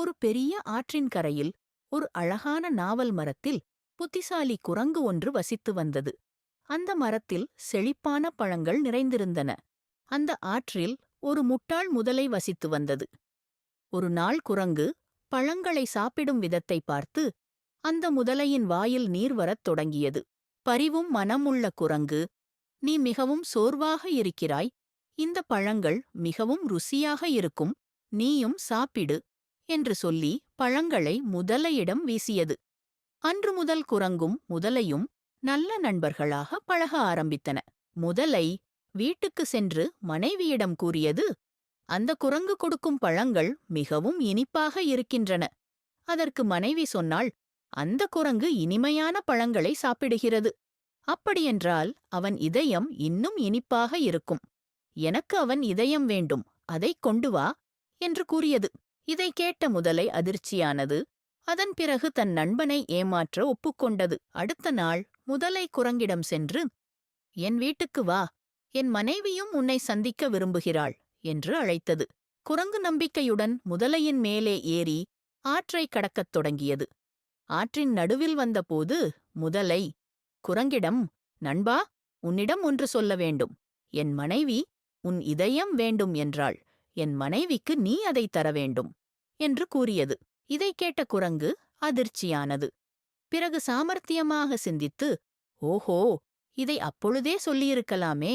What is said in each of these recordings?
ஒரு பெரிய ஆற்றின் கரையில் ஒரு அழகான நாவல் மரத்தில் புத்திசாலி குரங்கு ஒன்று வசித்து வந்தது. அந்த மரத்தில் செழிப்பான பழங்கள் நிறைந்திருந்தன. அந்த ஆற்றில் ஒரு முட்டாள் முதலை வசித்து வந்தது. ஒரு நாள் குரங்கு பழங்களை சாப்பிடும் விதத்தை பார்த்து அந்த முதலையின் வாயில் நீர் வரத் தொடங்கியது. பரிவும் மனமுள்ள குரங்கு நீ மிகவும் சோர்வாக இருக்கிறாய். இந்த பழங்கள் மிகவும் ருசியாக இருக்கும். நீயும் சாப்பிடு. என்று சொல்லி பழங்களை முதலையிடம் வீசியது. அன்று முதல் குரங்கும் முதலையும் நல்ல நண்பர்களாக பழக ஆரம்பித்தன. முதலை வீட்டுக்கு சென்று மனைவியிடம் கூறியது அந்த குரங்கு கொடுக்கும் பழங்கள் மிகவும் இனிப்பாக இருக்கின்றன. அதற்கு மனைவி சொன்னால் அந்த குரங்கு இனிமையான பழங்களை சாப்பிடுகிறது. அப்படியென்றால் அவன் இதயம் இன்னும் இனிப்பாக இருக்கும். எனக்கு அவன் இதயம் வேண்டும். அதைக் கொண்டு வா என்று கூறியது. இதை கேட்ட முதலை அதிர்ச்சியானது. அதன் பிறகு தன் நண்பனை ஏமாற்ற ஒப்புக்கொண்டது. அடுத்த நாள் முதலை குரங்கிடம் சென்று என் வீட்டுக்கு வா. என் மனைவியும் உன்னை சந்திக்க விரும்புகிறாள் என்று அழைத்தது. குரங்கு நம்பிக்கையுடன் முதலையின் மேலே ஏறி ஆற்றை கடக்கத் தொடங்கியது. ஆற்றின் நடுவில் வந்தபோது முதலை குரங்கிடம் நண்பா உன்னிடம் ஒன்று சொல்ல வேண்டும். என் மனைவி உன் இதயம் வேண்டும் என்றாள். என் மனைவிக்கு நீ அதை தர வேண்டும். என்று கூறியது. இதை கேட்ட குரங்கு அதிர்ச்சியானது. பிறகு சாமர்த்தியமாக சிந்தித்து ஓஹோ இதை அப்பொழுதே சொல்லியிருக்கலாமே.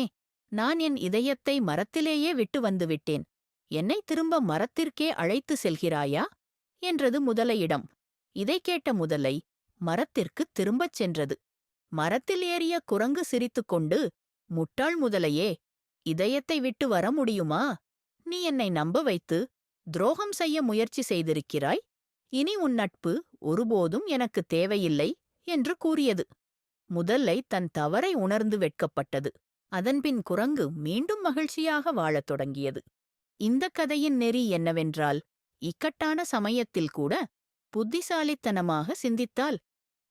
நான் என் இதயத்தை மரத்திலேயே விட்டு வந்துவிட்டேன் என்னை திரும்ப மரத்திற்கே அழைத்து செல்கிறாயா? என்றது முதலையிடம். இதை கேட்ட முதலை மரத்திற்குத் திரும்பச் சென்றது. மரத்தில் ஏறிய குரங்கு சிரித்துக்கொண்டு முட்டாள் முதலையே இதயத்தை விட்டு வர முடியுமா? நீ என்னை நம்ப வைத்து துரோகம் செய்ய முயற்சி செய்திருக்கிறாய். இனி உன் நட்பு ஒருபோதும் எனக்கு தேவையில்லை என்று கூறியது. முதல்லை தன் தவறை உணர்ந்து வெட்கப்பட்டது. அதன்பின் குரங்கு மீண்டும் மகிழ்ச்சியாக வாழத் தொடங்கியது. இந்த கதையின் நெறி என்னவென்றால் இக்கட்டான சமயத்தில் கூட புத்திசாலித்தனமாக சிந்தித்தால்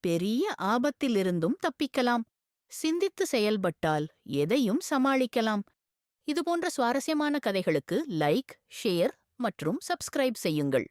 பெரிய ஆபத்திலிருந்தும் தப்பிக்கலாம். சிந்தித்து செயல்பட்டால் எதையும் சமாளிக்கலாம். இதுபோன்ற சுவாரஸ்யமான கதைகளுக்கு லைக் ஷேர் மற்றும் சப்ஸ்கிரைப் செய்யுங்கள்.